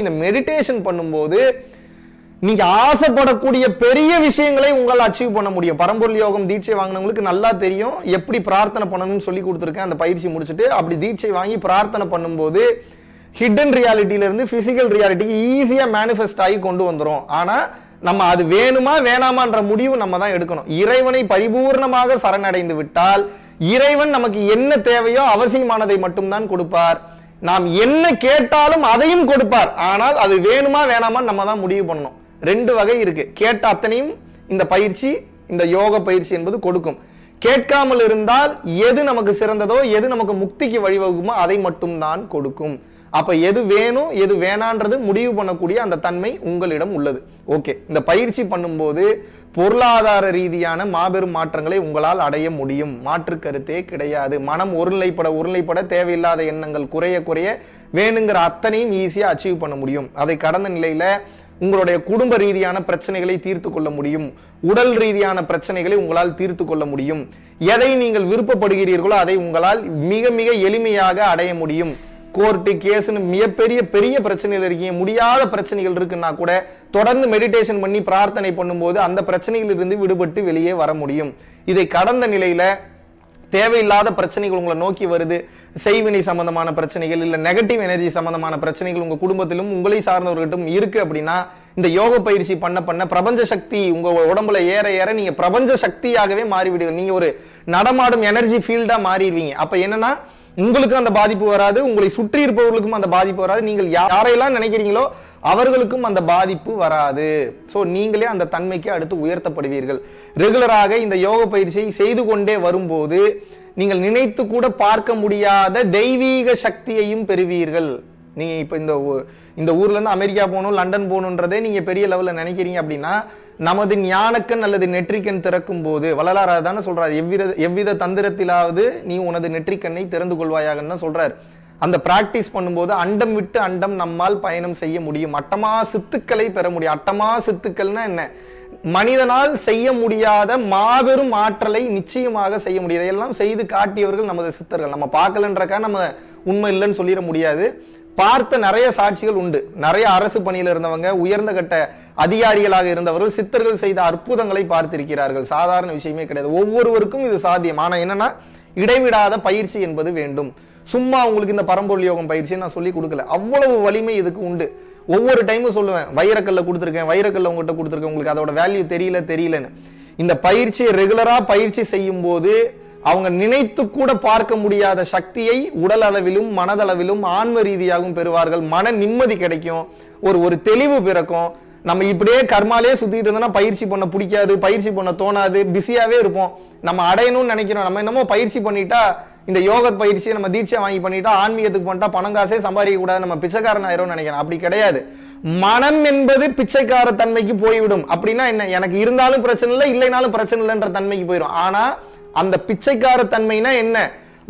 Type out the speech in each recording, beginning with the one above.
இந்த மெடிடேஷன் பண்ணும்போது நீங்க ஆசைப்படக்கூடிய பெரிய விஷயங்களை உங்களால் அச்சீவ் பண்ண முடியும். பரம்பொருள் யோகம் தீட்சை வாங்கினவங்களுக்கு நல்லா தெரியும். எப்படி பிரார்த்தனை பண்ணணும்னு சொல்லி கொடுத்துருக்கேன். அந்த பயிற்சி முடிச்சுட்டு அப்படி தீட்சை வாங்கி பிரார்த்தனை பண்ணும்போது ஹிடன் ரியாலிட்டியில இருந்து பிசிக்கல் ரியாலிட்டிக்கு ஈஸியாக மேனிஃபெஸ்ட் ஆகி கொண்டு வந்துரும். ஆனா நம்ம அது வேணுமா வேணாமான்ற முடிவு நம்ம தான் எடுக்கணும். இறைவனை பரிபூர்ணமாக சரணடைந்து விட்டால் இறைவன் நமக்கு என்ன தேவையோ அவசியமானதை மட்டும்தான் கொடுப்பார். நாம் என்ன கேட்டாலும் அதையும் கொடுப்பார். ஆனால் அது வேணுமா வேணாமா நம்ம தான் முடிவு பண்ணணும். ரெண்டு வகை இருக்கு. கேட்ட அத்தனையும் இந்த பயிற்சி இந்த யோக பயிற்சி என்பது கொடுக்கும். கேட்காமல் இருந்தால் எது நமக்கு சிறந்ததோ எது நமக்கு முக்திக்கு வழிவகுக்குமோ அதை மட்டும்தான் கொடுக்கும். அப்போ எது வேணும் எது வேணான்றது முடிவு பண்ணக்கூடிய அந்த தன்மை உங்களிடம் உள்ளது. ஓகே இந்த பயிற்சி பண்ணும்போது பொருளாதார ரீதியான மாபெரும் மாற்றங்களை உங்களால் அடைய முடியும். மாற்று கருத்தே கிடையாது. மனம் ஒருநிலைப்பட ஒருநிலைப்பட தேவையில்லாத எண்ணங்கள் குறைய குறைய வேணுங்கிற அத்தனையும் ஈஸியாக அச்சீவ் பண்ண முடியும். அதை கடந்த நிலையில உங்களுடைய குடும்ப ரீதியான பிரச்சனைகளை தீர்த்து கொள்ள முடியும். உடல் ரீதியான பிரச்சனைகளை உங்களால் தீர்த்து கொள்ள முடியும். எதை நீங்கள் விருப்பப்படுகிறீர்களோ அதை உங்களால் மிக மிக எளிமையாக அடைய முடியும். கோர்ட்டு கேஸ்னு மிகப்பெரிய பெரிய பிரச்சனைகள் இருக்கீங்க. முடியாத பிரச்சனைகள் இருக்குன்னா கூட தொடர்ந்து மெடிடேஷன் பண்ணி பிரார்த்தனை பண்ணும்போது அந்த பிரச்சனைகளிலிருந்து விடுபட்டு வெளியே வர முடியும். இதை கடந்த நிலையில தேவையில்லாத பிரச்சனைகள் உங்களை நோக்கி வருது. செய்வினை சம்பந்தமான பிரச்சனைகள் இல்ல நெகட்டிவ் எனர்ஜி சம்பந்தமான பிரச்சனைகள் உங்க குடும்பத்திலும் உங்களை சார்ந்தவர்கிட்டும் இருக்கு அப்படின்னா இந்த யோக பயிற்சி பண்ண பண்ண பிரபஞ்ச சக்தி உங்க உடம்புல ஏற ஏற நீங்க பிரபஞ்ச சக்தியாகவே மாறிவிடுவீங்க. நீங்க ஒரு நடமாடும் எனர்ஜி ஃபீல்டா மாறிடுவீங்க. அப்ப என்னன்னா உங்களுக்கும் அந்த பாதிப்பு வராது உங்களை சுற்றி இருப்பவர்களுக்கும் அந்த பாதிப்பு வராது. நீங்கள் யாரையெல்லாம் நினைக்கிறீங்களோ அவர்களுக்கும் அந்த பாதிப்பு வராது. ஸோ நீங்களே அந்த தன்மைக்கு அடுத்து உயர்த்தப்படுவீர்கள். ரெகுலராக இந்த யோக பயிற்சியை செய்து கொண்டே வரும்போது நீங்கள் நினைத்து கூட பார்க்க முடியாத தெய்வீக சக்தியையும் பெறுவீர்கள். நீங்கள் இப்போ இந்த ஊர் இந்த ஊர்லேருந்து அமெரிக்கா போகணும் லண்டன் போகணுன்றதே நீங்கள் பெரிய லெவலில் நினைக்கிறீங்க அப்படின்னா நமது ஞானக்கண் அல்லது நெற்றிக்கண் திறக்கும் போது வள்ளலார் தானே சொல்கிறார் எவ்வித எவ்வித தந்திரத்திலாவது நீ உனது நெற்றிக்கண்ணை திறந்து கொள்வாயாகன்னு தான் அந்த பிராக்டிஸ் பண்ணும்போது அண்டம் விட்டு அண்டம் நம்மால் பயணம் செய்ய முடியும். அட்டமா சித்துக்களை பெற முடியும். அட்டமா சித்துக்கள்னா என்ன? மனிதனால் செய்ய முடியாத மாபெரும் ஆற்றலை நிச்சயமாக செய்ய முடியாது எல்லாம் செய்து காட்டியவர்கள் நமது சித்தர்கள். நம்ம பார்க்கலன்றக்கா நம்ம உண்மை இல்லைன்னு சொல்லிட முடியாது. பார்த்த நிறைய சாட்சிகள் உண்டு. நிறைய அரசு பணியில் இருந்தவங்க உயர்ந்த கட்ட அதிகாரிகளாக இருந்தவர்கள் சித்தர்கள் செய்த அற்புதங்களை பார்த்திருக்கிறார்கள். சாதாரண விஷயமே கிடையாது. ஒவ்வொருவருக்கும் இது சாத்தியம். ஆனால் என்னன்னா இடைவிடாத பயிற்சி என்பது வேண்டும். சும்மா உங்களுக்கு இந்த பரம்பொருள் யோகம் பயிற்சி நான் சொல்லி கொடுக்கல. அவ்வளவு வலிமை இதுக்கு உண்டு. ஒவ்வொரு டைமும் சொல்லுவேன். வைரக்கல்ல கொடுத்துருக்கேன் வைரக்கல்ல உங்ககிட்ட கொடுத்துருக்கேன். உங்களுக்கு அதோட வேல்யூ தெரியல தெரியலன்னு. இந்த பயிற்சியை ரெகுலரா பயிற்சி செய்யும் போது அவங்க நினைத்து கூட பார்க்க முடியாத சக்தியை உடல் அளவிலும் மனதளவிலும் ஆன்ம ரீதியாகவும் பெறுவார்கள். மன நிம்மதி கிடைக்கும். ஒரு ஒரு தெளிவு பிறக்கும். நம்ம இப்படியே கர்மாலே சுத்திட்டு இருந்தோம்னா பயிற்சி பண்ண பிடிக்காது பயிற்சி பண்ண தோணாது பிஸியாவே இருப்போம். நம்ம அடையணும்னு நினைக்கிறோம். நம்ம என்னமோ பயிற்சி பண்ணிட்டா இந்த யோக பயிற்சியை நம்ம தீட்சை வாங்கி பண்ணிட்டா ஆன்மீகத்துக்கு பண்ணிட்டா பணம் காசே சம்பாதிக்க கூடாது நம்ம பிச்சைக்காரன் ஆயிரும் நினைக்கிறேன். அப்படி கிடையாது. மனம் என்பது பிச்சைக்கார தன்மைக்கு போய்விடும். அப்படின்னா என்ன? எனக்கு இருந்தாலும் பிரச்சனை இல்லை இல்லைனாலும் பிரச்சனை இல்லைன்ற தன்மைக்கு போயிடும் ஆனா அந்த பிச்சைக்கார தன்மைனா என்ன?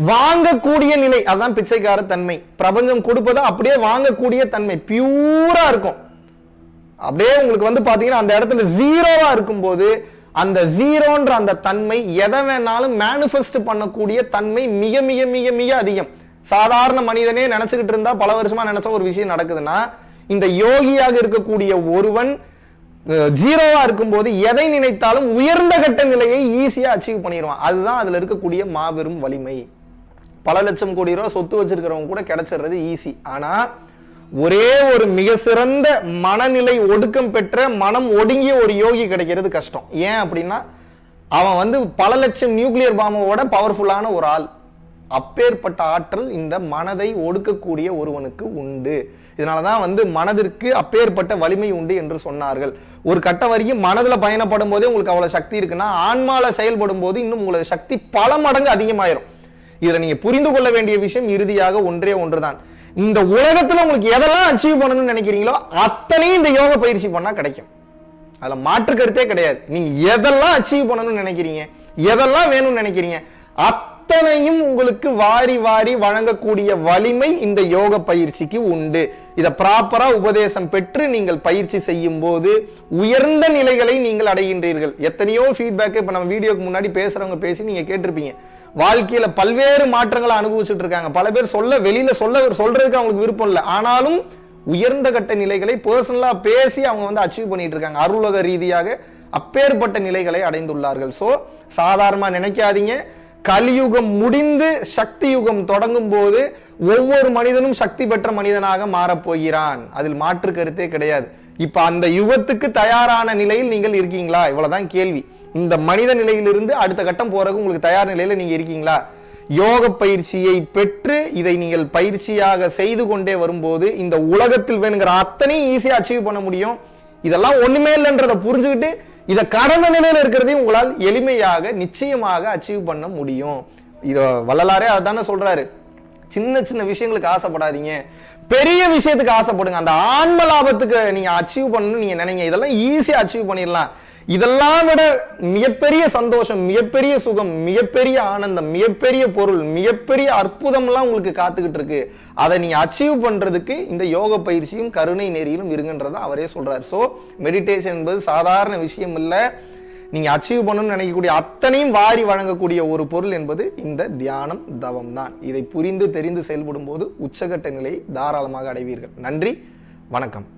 வாங்கக்கூடிய நிலை. அதான் பிச்சைக்கார தன்மை பிரபஞ்சம் கொடுப்பதை அப்படியே வாங்கக்கூடிய தன்மை. பியூரா இருக்கும். அப்படியே உங்களுக்கு வந்து பாத்தீங்கன்னா அந்த இடத்துல ஜீரோவா இருக்கும்போது அந்த ஜீரோன்ற அந்த தன்மை எதை வேணாலும் மேனிஃபெஸ்ட் பண்ணக்கூடிய தன்மை மிக மிக மிக மிக அதிகம். சாதாரண மனிதனே நினைச்சுக்கிட்டு இருந்தா பல வருஷமா நினைச்ச ஒரு விஷயம் நடக்குதுன்னா இந்த யோகியாக இருக்கக்கூடிய ஒருவன் ஜீரோவா இருக்கும்போது எதை நினைத்தாலும் உயர்ந்த கட்ட நிலையை ஈஸியா அச்சீவ் பண்ணிடுவான். அதுதான் அதுல இருக்கக்கூடிய மாபெரும் வலிமை. பல லட்சம் கோடி ரூபாய் சொத்து வச்சிருக்கிறவங்க கூட கிடைச்சிடுறது ஈஸி ஆனா ஒரே ஒரு மிக சிறந்த மனநிலை ஒடுக்கம் பெற்ற மனம் ஒடுங்கிய ஒரு யோகி கிடைக்கிறது கஷ்டம். ஏன் அப்படின்னா அவன் வந்து பல லட்சம் நியூக்ளியர் பாம்போட பவர்ஃபுல்லான ஒரு ஆள். அப்பேற்பட்ட ஆற்றல் இந்த மனதை ஒடுக்கக்கூடிய ஒருவனுக்கு உண்டு. இதனாலதான் வந்து மனதிற்கு அப்பேற்பட்ட வலிமை உண்டு என்று சொன்னார்கள். ஒரு கட்டம் வரைக்கும் மனதுல பயணப்படும் போதே உங்களுக்கு அவ்வளவு சக்தி இருக்குன்னா ஆன்மால செயல்படும் போது இன்னும் உங்களது சக்தி பல மடங்கு அதிகமாயிரும். இதை நீங்க புரிந்து கொள்ள வேண்டிய விஷயம் இறுதியாக ஒன்றே ஒன்றுதான். இந்த உலகத்துல உங்களுக்கு எதெல்லாம் அச்சீவ் பண்ணணும்னு நினைக்கிறீங்களோ அத்தனையும் இந்த யோக பயிற்சி பண்ணா கிடைக்கும். அதுல மாற்று கருத்தே கிடையாது. நீங்கள் எதெல்லாம் அச்சீவ் பண்ணணும்னு நினைக்கிறீங்க எதெல்லாம் வேணும்னு நினைக்கிறீங்க அத்தனையும் உங்களுக்கு வாரி வாரி வழங்கக்கூடிய வலிமை இந்த யோக பயிற்சிக்கு உண்டு. இதை ப்ராப்பரா உபதேசம் பெற்று நீங்கள் பயிற்சி செய்யும் போது உயர்ந்த நிலைகளை நீங்கள் அடைகின்றீர்கள். எத்தனையோ ஃபீட்பேக் இப்ப நம்ம வீடியோக்கு முன்னாடி பேசுறவங்க பேசி நீங்க கேட்டிருப்பீங்க. வாழ்க்கையில பல்வேறு மாற்றங்களை அனுபவிச்சுட்டு இருக்காங்க. பல பேர் சொல்ல வெளியில சொல்ல சொல்றதுக்கு அவங்களுக்கு விருப்பம் இல்லை. ஆனாலும் உயர்ந்த கட்ட நிலைகளை பர்சனலா பேசி அவங்க வந்து அச்சீவ் பண்ணிட்டு இருக்காங்க. அருளக ரீதியாக அப்பேற்பட்ட நிலைகளை அடைந்துள்ளார்கள். சோ சாதாரணமா நினைக்காதீங்க. கலியுகம் முடிந்து சக்தி யுகம் தொடங்கும் போது ஒவ்வொரு மனிதனும் சக்தி பெற்ற மனிதனாக மாறப் போகிறான் அதில் மாற்று கருத்தே கிடையாது. இப்ப அந்த யுகத்துக்கு தயாரான நிலையில் நீங்கள் இருக்கீங்களா? இவ்வளவுதான் கேள்வி. இந்த மனித நிலையிலிருந்து அடுத்த கட்டம் போறதுக்கு உங்களுக்கு தயார் நிலையில நீங்க இருக்கீங்களா? யோக பயிற்சியை பெற்று இதை நீங்கள் பயிற்சியாக செய்து கொண்டே வரும்போது இந்த உலகத்தில் வேணுங்கிற அத்தனையும் ஈஸியா அச்சீவ் பண்ண முடியும். இதெல்லாம் ஒண்ணுமே இல்லைன்றதை புரிஞ்சுக்கிட்டு இதை கடந்த நிலையில இருக்கிறதையும் உங்களால் எளிமையாக நிச்சயமாக அச்சீவ் பண்ண முடியும். இதை வள்ளலாரே அதானே சொல்றாரு. சின்ன சின்ன விஷயங்களுக்கு ஆசைப்படாதீங்க. பெரிய விஷயத்துக்கு ஆசைப்படுங்க. அந்த ஆன்ம லாபத்துக்கு நீங்க அச்சீவ் பண்ணணும்னு நீங்க நினைங்க. இதெல்லாம் ஈஸியா அச்சீவ் பண்ணிடலாம். இதெல்லாம் விட மிகப்பெரிய சந்தோஷம் மிகப்பெரிய சுகம் மிகப்பெரிய ஆனந்தம் மிகப்பெரிய பொருள் மிகப்பெரிய அற்புதம்லாம் உங்களுக்கு காத்துக்கிட்டு இருக்கு. அதை நீங்க அச்சீவ் பண்றதுக்கு இந்த யோக பயிற்சியும் கருணை நெறியிலும் இருங்கன்றதை அவரே சொல்றாரு. ஸோ மெடிடேஷன் என்பது சாதாரண விஷயம் இல்லை. நீங்க அச்சீவ் பண்ணணும்னு நினைக்கக்கூடிய அத்தனையும் வாரி வழங்கக்கூடிய ஒரு பொருள் என்பது இந்த தியானம் தவம் தான். இதை புரிந்து தெரிந்து செயல்படும் போது உச்சகட்ட நிலையை தாராளமாக அடைவீர்கள். நன்றி வணக்கம்.